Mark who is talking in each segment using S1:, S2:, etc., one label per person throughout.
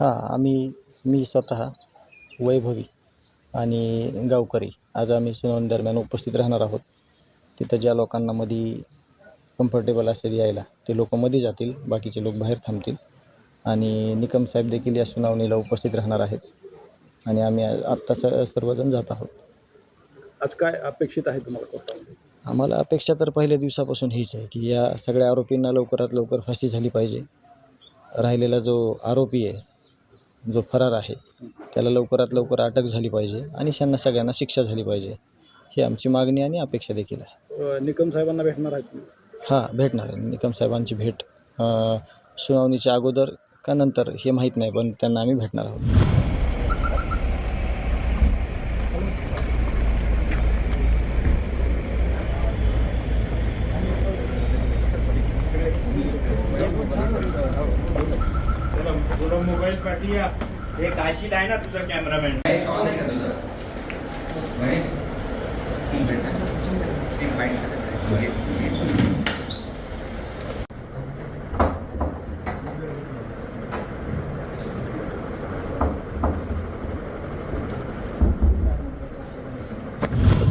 S1: हां आम्ही मी स्वतः वैभवी आणि गावकरी. आज आम्ही सुनावणी दरम्यान उपस्थित राहणार आहोत. तिथं ज्या लोकांना मध्ये कम्फर्टेबल असेल यायला ते लोक मध्ये जातील बाकीचे लोक बाहेर थांबतील. आणि निकम साहेब देखील या सुनावणीला उपस्थित राहणार आहेत. आणि आम्ही आत्ता स सर्वजण जात आहोत.
S2: आज काय अपेक्षित आहे तुम्हाला
S1: आम्हाला अपेक्षा तर पहिल्या दिवसापासून हीच आहे की या सगळ्या आरोपींना लवकरात लवकर फाशी झाली पाहिजे. राहिलेला जो आरोपी आहे जो फरार आहे त्याला लवकरात लवकर अटक झाली पाहिजे आणि त्यांना सगळ्यांना शिक्षा झाली पाहिजे ही आमची मागणी आणि अपेक्षा देखील आहे.
S2: निकम साहेबांना भेटणार आहेत तुम्ही?
S1: हां भेटणार आहे. निकम साहेबांची भेट सुनावणीच्या अगोदर का नंतर हे माहीत नाही पण त्यांना आम्ही भेटणार आहोत.
S3: मोबाईल पाठवूया हे काशीत आहे ना तुझा कॅमेरामॅन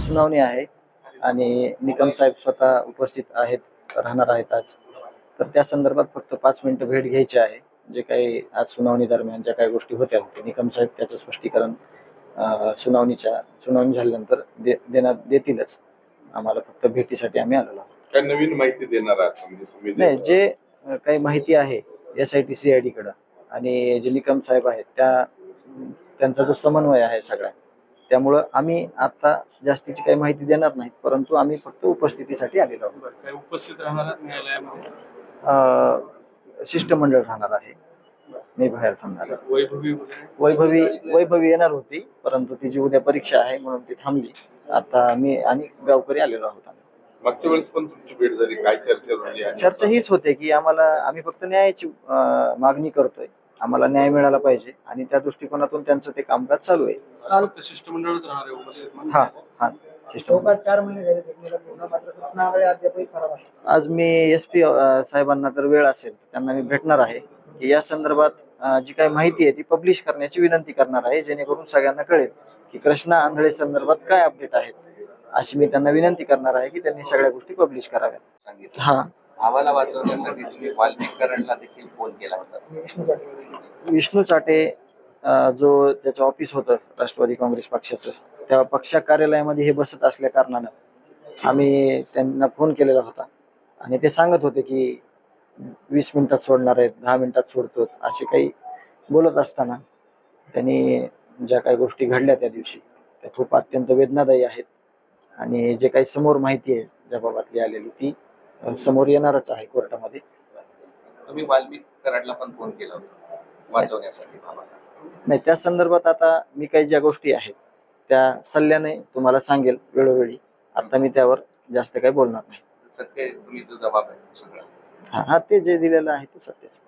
S1: सुनावणी आहे आणि निकम साहेब स्वतः उपस्थित आहेत राहणार आहेत आज. तर त्या संदर्भात फक्त पाच मिनिटं भेट घ्यायची आहे. जे काही आज सुनावणी दरम्यान ज्या काही गोष्टी होत्या ते निकम साहेब त्याचं स्पष्टीकरण अं, सुनावणीच्या सुनावणी झाल्यानंतर दे देणार देतीलच. आम्हाला फक्त भेटीसाठी आम्ही आलेलो
S4: काय नवीन माहिती देणार आहात म्हणजे तुम्ही
S1: नाही जे काही माहिती आहे S I T C I डीकडं आणि जे निकम साहेब आहेत त्या त्यांचा जो समन्वय आहे सगळ्या त्यामुळं आम्ही आता जास्तीची काही माहिती देणार नाहीत परंतु आम्ही फक्त उपस्थितीसाठी आलेलो आहोत.
S2: काय उपस्थित राहणार
S1: शिष्टमंडळ राहणार आहे मी बाहेर थांबणार.
S2: वैभवी
S1: वैभवी वैभवी येणार होती परंतु तिची उद्या परीक्षा आहे म्हणून ती थांबली आता मी आणि गावकरी आलेलो आहोत आम्ही.
S4: मागच्या वेळेस पण तुमची भेट झाली काय चर्चा झाली आणि
S1: चर्चा हीच होते की आम्हाला आम्ही फक्त न्यायाची अं, मागणी करतोय आम्हाला न्याय मिळाला पाहिजे आणि त्या दृष्टिकोनातून त्यांचं ते कामकाज चालू आहे
S2: शिष्टमंडळच राहणार आहे उपस्थित म्हणून.
S1: हा हा शिष्टमंडळ
S5: चार महिने झाले जखमीला पूर्ण मात्र सूचना वगैरे अद्यापही खराब आहे.
S1: आज मी एस पी साहेबांना जर वेळ असेल तर त्यांना मी भेटणार आहे. की या संदर्भात जी काही माहिती आहे ती पब्लिश करण्याची विनंती करणार आहे जेणेकरून सगळ्यांना कळेल की कृष्णा आंधळे संदर्भात काय अपडेट आहेत अशी मी त्यांना विनंती करणार आहे की त्यांनी सगळ्या गोष्टी पब्लिश कराव्यात.
S6: सांगितलं.
S1: हा.
S6: आम्हाला वाचवण्यासाठी तुम्ही देखील फोन केला होता.
S5: विष्णू
S1: चाटे. जो त्याचं ऑफिस होतं राष्ट्रवादी काँग्रेस पक्षाचं त्या पक्षा कार्यालयामध्ये हे बसत असल्या कारणानं आम्ही त्यांना फोन केलेला होता. आणि ते सांगत होते की वीस मिनिटात सोडणार आहेत दहा मिनिटात सोडतो असे काही बोलत असताना त्यांनी ज्या काही गोष्टी घडल्या त्या दिवशी त्या खूप अत्यंत वेदनादायी आहेत. आणि जे काही समोर माहिती आहे ज्या बाबतली आलेली ती समोर येणारच आहे कोर्टामध्ये.
S6: तुम्ही वाल्मिक कराडला पण फोन केला होता वाचवण्यासाठी
S1: नाही त्या संदर्भात आता मी काही ज्या गोष्टी आहेत त्या सल्ल्याने तुम्हाला सांगेल वेळोवेळी. आता मी त्यावर जास्त काही बोलणार नाही.
S6: सत्य तुम्ही जो जबाब आहे सगळा.
S1: हा हा ते जे दिलेलं आहे ते सत्याच.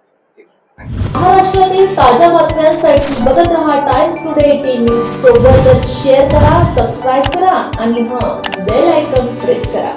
S7: महाराष्ट्रातील ताज्या बातम्यांसाठी बघत रहा टाइम्स टुडे टीव्ही सोबतच शेअर करा सबस्क्राईब करा आणि हां बेल आयकॉन प्रेस करा.